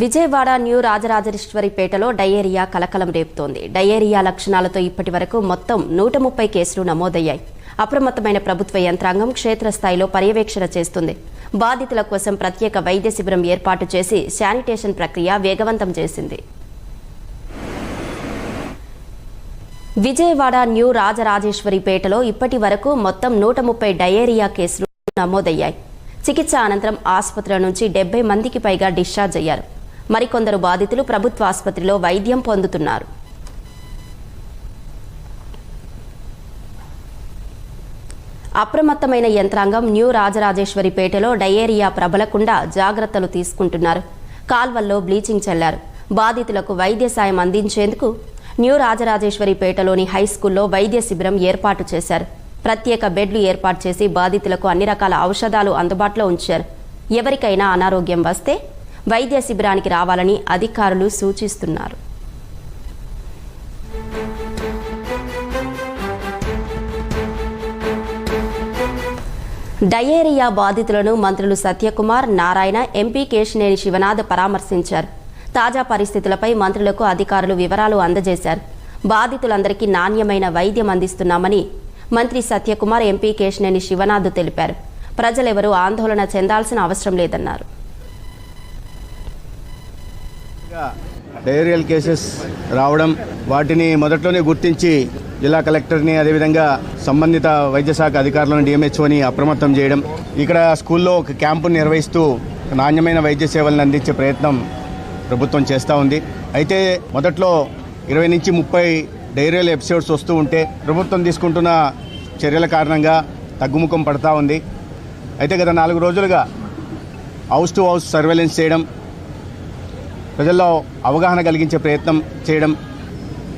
Vijayawada new రాజరాజేశ్వరిపేటలో diarrhoea కలకలం రేపుతోంది. Diarrhoea లక్షణాలతో ఇప్పటి వరకు మొత్తం నూట ముప్పై కేసులు నమోదయ్యాయి. అప్రమత్తమైన ప్రభుత్వ యంత్రాంగం క్షేత్రస్థాయిలో పర్యవేక్షణ చేస్తుంది. బాధితుల కోసం ప్రత్యేక వైద్య శిబిరం ఏర్పాటు చేసి శానిటేషన్ ప్రక్రియ వేగవంతం చేసింది. విజయవాడ న్యూ రాజరాజేశ్వరిపేటలో ఇప్పటి వరకు మొత్తం నూట ముప్పై డయేరియా కేసులు నమోదయ్యాయి. చికిత్స అనంతరం ఆసుపత్రుల నుంచి డెబ్బై మందికి పైగా డిశ్చార్జ్ అయ్యారు. మరికొందరు బాధితులు ప్రభుత్వ ఆసుపత్రిలో వైద్యం పొందుతున్నారు. అప్రమత్తమైన యంత్రాంగం న్యూ రాజరాజేశ్వరిపేటలో డయేరియా ప్రబలకుండా జాగ్రత్తలు తీసుకుంటున్నారు. కాల్వల్లో బ్లీచింగ్ చల్లారు. బాధితులకు వైద్య సాయం అందించేందుకు న్యూ రాజరాజేశ్వరిపేటలోని హైస్కూల్లో వైద్య శిబిరం ఏర్పాటు చేశారు. ప్రత్యేక బెడ్లు ఏర్పాటు చేసి బాధితులకు అన్ని రకాల ఔషధాలు అందుబాటులో ఉంచారు. ఎవరికైనా అనారోగ్యం వస్తే వైద్య శిబిరానికి రావాలని అధికారులు సూచిస్తున్నారు. డయేరియా బాధితులను మంత్రులు సత్యకుమార్ నారాయణ ఎంపీ కేశినేని శివనాథ్ పరామర్శించారు. తాజా పరిస్థితులపై మంత్రులకు అధికారులు వివరాలు అందజేశారు. బాధితులందరికీ నాణ్యమైన వైద్యం అందిస్తున్నామని మంత్రి సత్యకుమార్ ఎంపీ కేశినేని శివనాథ్ తెలిపారు. ప్రజలెవరూ ఆందోళన చెందాల్సిన అవసరం లేదన్నారు. డైరియల్ కేసెస్ రావడం వాటిని మొదట్లోనే గుర్తించి జిల్లా కలెక్టర్ని అదేవిధంగా సంబంధిత వైద్య శాఖ అధికారులను డిఎంహెచ్ఓని అప్రమత్తం చేయడం ఇక్కడ స్కూల్లో ఒక క్యాంపును నిర్వహిస్తూ నాణ్యమైన వైద్య సేవలను అందించే ప్రయత్నం ప్రభుత్వం చేస్తూ ఉంది. అయితే మొదట్లో ఇరవై నుంచి ముప్పై డైరియల్ ఎపిసోడ్స్ వస్తూ ఉంటే ప్రభుత్వం తీసుకుంటున్న చర్యల కారణంగా తగ్గుముఖం పడతా ఉంది. అయితే గత నాలుగు రోజులుగా హౌస్ టు హౌస్ సర్వేలెన్స్ చేయడం ప్రజల్లో అవగాహన కలిగించే ప్రయత్నం చేయడం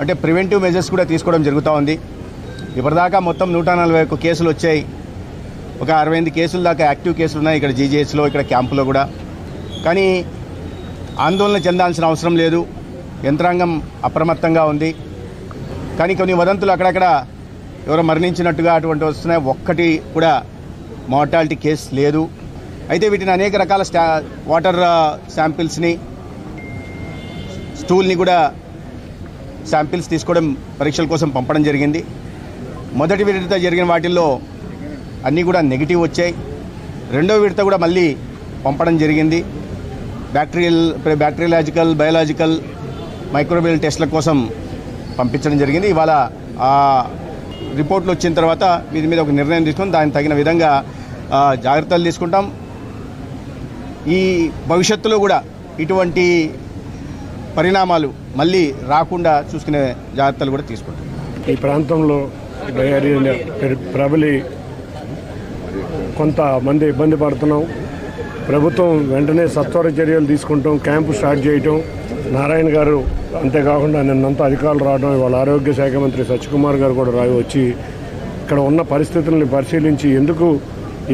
అంటే ప్రివెంటివ్ మెజర్స్ కూడా తీసుకోవడం జరుగుతూ ఉంది. ఇప్పటిదాకా మొత్తం నూట నలభై ఒక్క కేసులు వచ్చాయి. ఒక అరవై ఎనిమిది కేసుల దాకా యాక్టివ్ కేసులు ఉన్నాయి ఇక్కడ జీజీహెచ్లో ఇక్కడ క్యాంపులో కూడా. కానీ ఆందోళన చెందాల్సిన అవసరం లేదు. యంత్రాంగం అప్రమత్తంగా ఉంది. కానీ కొన్ని వదంతులు అక్కడక్కడ ఎవరో మరణించినట్టుగా అటువంటి వస్తున్నాయి. ఒక్కటి కూడా మార్టాలిటీ కేసు లేదు. అయితే వీటిని అనేక రకాల స్టా వాటర్ శాంపిల్స్ని స్టూల్ని కూడా శాంపిల్స్ తీసుకోవడం పరీక్షల కోసం పంపడం జరిగింది. మొదటి విడత జరిగిన వాటిల్లో అన్నీ కూడా నెగిటివ్ వచ్చాయి. రెండో విడత కూడా మళ్ళీ పంపడం జరిగింది. బ్యాక్టీరియల్ బ్యాక్టీరియలాజికల్ బయోలాజికల్ మైక్రోబియల్ టెస్ట్ల కోసం పంపించడం జరిగింది. ఇవాళ ఆ రిపోర్ట్లు వచ్చిన తర్వాత వీటి మీద ఒక నిర్ణయం తీసుకుని దానికి తగిన విధంగా జాగ్రత్తలు తీసుకుంటాం. ఈ భవిష్యత్తులో కూడా ఇటువంటి పరిణామాలు మళ్ళీ రాకుండా చూసుకునే జాగ్రత్తలు కూడా తీసుకుంటాం ఈ ప్రాంతంలో ప్రబలి కొంతమంది ఇబ్బంది పడుతున్నాం. ప్రభుత్వం వెంటనే సత్వర చర్యలు తీసుకుంటాం క్యాంపు స్టార్ట్ చేయటం. నారాయణ గారు అంతేకాకుండా నిన్నంతా అధికారులు రావడం వాళ్ళ ఆరోగ్య శాఖ మంత్రి సత్యకుమార్ గారు కూడా రాయి వచ్చి ఇక్కడ ఉన్న పరిస్థితుల్ని పరిశీలించి ఎందుకు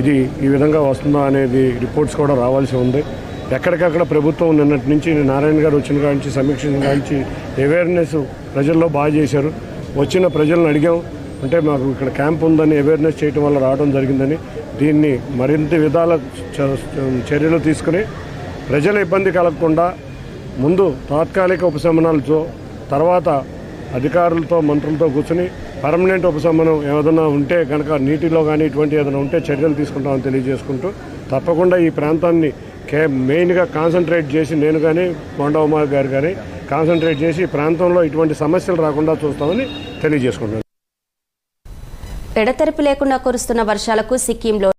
ఇది ఈ విధంగా వస్తుందా అనేది రిపోర్ట్స్ కూడా రావాల్సి ఉంది. ఎక్కడికక్కడ ప్రభుత్వం నిన్నటి నుంచి నారాయణ గారు వచ్చిన కాడి నుంచి సమీక్షించిన కాడి నుంచి అవేర్నెస్ ప్రజల్లో బాగా చేశారు. వచ్చిన ప్రజలను అడిగాం. అంటే మాకు ఇక్కడ క్యాంప్ ఉందని అవేర్నెస్ చేయడం వల్ల రావడం జరిగిందని దీన్ని మరింత విధాల చ- చర్యలు తీసుకుని ప్రజల ఇబ్బంది కలగకుండా ముందు తాత్కాలిక ఉపశమనాలతో తర్వాత అధికారులతో మంత్రులతో కూర్చుని పర్మనెంట్ ఉపశమనం ఏదైనా ఉంటే కనుక నీటిలో కానీ ఇటువంటి ఏదైనా ఉంటే చర్యలు తీసుకుంటామని తెలియజేసుకుంటూ తప్పకుండా ఈ ప్రాంతాన్ని కే మెయిన్గా కాన్సన్ట్రేట్ చేసి నేను కానీ కొండవమ్మ గారు కానీ కాన్సన్ట్రేట్ చేసి ప్రాంతంలో ఇటువంటి సమస్యలు రాకుండా చూస్తామని తెలియజేసుకుంటున్నాను. ఎడతెరిపి లేకుండా కురుస్తున్న వర్షాలకు సిక్కింలో